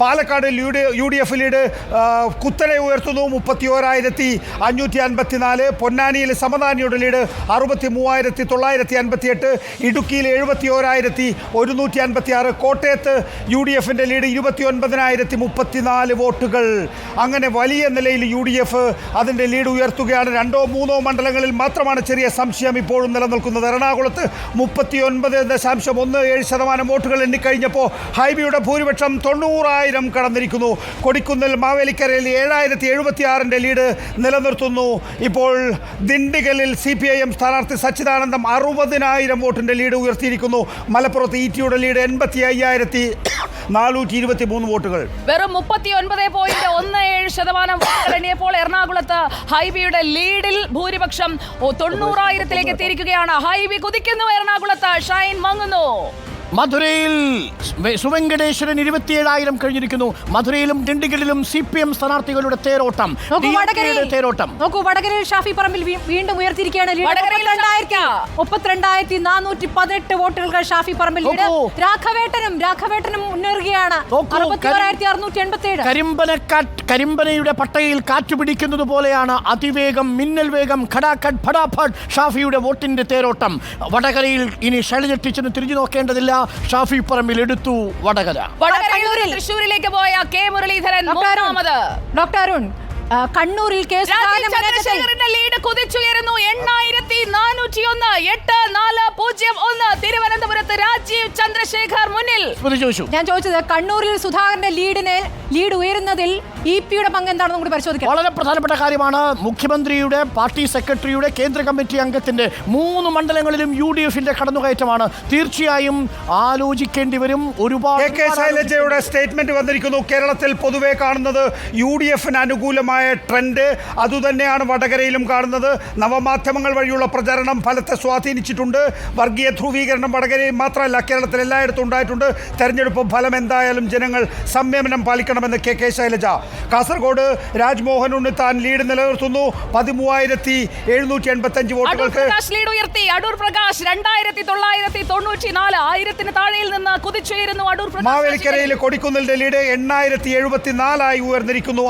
Palakkad U D F lead കുത്തല ഉയർത്തുന്നു മുപ്പത്തി ഓരായിരത്തി അഞ്ഞൂറ്റി അൻപത്തിനാല്. പൊന്നാനിയിൽ സമതാനിയുടെ ലീഡ് അറുപത്തി മൂവായിരത്തി തൊള്ളായിരത്തി അൻപത്തിയെട്ട്. ഇടുക്കിയിൽ എഴുപത്തി ഓരായിരത്തി ഒരുന്നൂറ്റി അൻപത്തി ആറ് കോട്ടയത്ത് യു ഡി എഫിന്റെ ലീഡ് ഇരുപത്തി ഒൻപതിനായിരത്തി മുപ്പത്തിനാല് വോട്ടുകൾ. അങ്ങനെ വലിയ നിലയിൽ യു ഡി എഫ് അതിന്റെ ലീഡ് ഉയർത്തുകയാണ്. രണ്ടോ മൂന്നോ മണ്ഡലങ്ങളിൽ മാത്രമാണ് ചെറിയ സംശയം ഇപ്പോഴും നിലനിൽക്കുന്നത്. എറണാകുളത്ത് മുപ്പത്തി ഒൻപത് ദശാംശം ഒന്ന് ഏഴ് ശതമാനം വോട്ടുകൾ എണ്ണിക്കഴിഞ്ഞപ്പോൾ ഹൈബിയുടെ ഭൂരിപക്ഷം തൊണ്ണൂറായിരം കടന്നിരിക്കുന്നു. കൊടിക്കുന്നിൽ മാവേലിക്കരയിൽ ഏഴായിരത്തി എഴുപത്തി ആറിന്റെ ലീഡ് നിലനിർത്തുന്നു. ഇപ്പോൾ ദിണ്ടിഗലിൽ സി പി ഐ എം സ്ഥാനാർത്ഥി സച്ചിദാനന്ദം അറുപതിനായിരം വോട്ടിന്റെ ലീഡ് ഉയർത്തിയിരിക്കുന്നു. മലപ്പുറത്ത് ഇ ടിയുടെ ലീഡ് എൺപത്തി അയ്യായിരത്തി നാനൂറ്റി ഇരുപത്തി മൂന്ന് വോട്ടുകൾ. വെറും മുപ്പത്തി ഒൻപത് പോയിന്റ് ഒന്ന് ഏഴ് ശതമാനം വോട്ടുകൾ എറണാകുളത്ത് ഹൈബിയുടെ ലീഡിൽ ഭൂരിപക്ഷം തൊണ്ണൂറായിരത്തിലേക്ക് എത്തിയിരിക്കുകയാണ്. ഹൈബി കുതിക്കുന്നു എറണാകുളത്ത്. ഷൈൻ മങ്ങുന്നു. മധുരയിൽ സുവെങ്കടേശ്വരൻ ഇരുപത്തിയേഴായിരം കഴിഞ്ഞിരിക്കുന്നു. മധുരയിലും ഡിണ്ടിഗലിലും സി പി എം സ്ഥാനാർത്ഥികളുടെ തേരോട്ടം തേരോട്ടം. നോക്കൂ വടകരയിൽ ഷാഫി പറമ്പിൽ വീണ്ടും ഉയർത്തിയിരിക്കുകയാണ്. മുപ്പത്തിരണ്ടായിരത്തി നാനൂറ്റി പതിനെട്ട് വോട്ടുകൾക്ക് ഷാഫി പറമ്പിൽ രാഘവേട്ടനും രാഘവേട്ടനും മുന്നേറുകയാണ്. കരിമ്പനയുടെ പട്ടയിൽ കാറ്റുപിടിക്കുന്നത് പോലെയാണ് അതിവേഗം മിന്നൽ വേഗം ഫടാഫട്ട് ഷാഫിയുടെ വോട്ടിന്റെ തേരോട്ടം. വടകരയിൽ ഇനി ശൈലജ ടീച്ചറിന് തിരിഞ്ഞു നോക്കേണ്ടതില്ല. ഷാഫി പറമ്പിൽ എടുത്തു വടകര. വടകരയിൽ തൃശ്ശൂരിലേക്ക് പോയ കെ മുരളീധരൻ ഡോക്ടർ അരുൺ, മൂന്നാമത്. ഡോക്ടർ അരുൺ കണ്ണൂരിൽ കേസ് ലീഡ് കുതിച്ചുയരുന്നു എണ്ണായിരത്തി നാനൂറ്റി ഒന്ന് എട്ട് നാല് പൂജ്യം ഒന്ന് തിരുവനന്തപുരത്ത് രാജീവ് ചന്ദ്രശേഖർ മുന്നിൽ. ഞാൻ ചോദിച്ചത് കണ്ണൂരിൽ സുധാകരന്റെ ലീഡിനെ ലീഡ് ഉയരുന്നതിൽ ഇ പിയുടെ പങ്ക് എന്താണെന്ന് കൂടി പരിശോധിക്കാം. വളരെ പ്രധാനപ്പെട്ട കാര്യമാണ്. മുഖ്യമന്ത്രിയുടെ പാർട്ടി സെക്രട്ടറിയുടെ കേന്ദ്ര കമ്മിറ്റി അംഗത്തിന്റെ മൂന്ന് മണ്ഡലങ്ങളിലും യു ഡി എഫിന്റെ കടന്നുകയറ്റമാണ്. തീർച്ചയായും ആലോചിക്കേണ്ടി വരും. ഒരുപാട് ശൈലജയുടെ സ്റ്റേറ്റ്മെന്റ് വന്നിരിക്കുന്നു. കേരളത്തിൽ പൊതുവെ കാണുന്നത് യു ഡി എഫിന് അനുകൂലമായ ട്രെൻഡ്. അതുതന്നെയാണ് വടകരയിലും കാണുന്നത്. നവമാധ്യമങ്ങൾ വഴിയുള്ള പ്രചരണം ഫലത്തെ സ്വാധീനിച്ചിട്ടുണ്ട്. വർഗീയ ധ്രുവീകരണം വടകരയിൽ മാത്രമല്ല കേരളത്തിൽ എല്ലായിടത്തും ഉണ്ടായിട്ടുണ്ട്. തെരഞ്ഞെടുപ്പ് ഫലം എന്തായാലും ജനങ്ങൾ സംയമനം പാലിക്കണമെന്ന് K K Shailaja Kasaragod Rajmohan Unnithan lead നിലനിർത്തുന്നു പതിമൂവായിരത്തി എഴുന്നൂറ്റി എൺപത്തഞ്ച് അടൂർ വോട്ടുകൾക്ക് ലീഡ് ഉയർത്തി അടൂർ പ്രകാശ് രണ്ടായിരത്തി തൊള്ളായിരത്തി തൊണ്ണൂറ്റി നാല് ആയിരത്തിന് താഴെയിൽ നിന്ന് കുതിച്ചുയരുന്നു അടൂർ പ്രകാശ് മാവേലിക്കരയിൽ കൊടിക്കുന്നിൽ ലീഡ് എണ്ണായിരത്തി എഴുപത്തി നാലായി ഉയർന്നിരിക്കുന്നു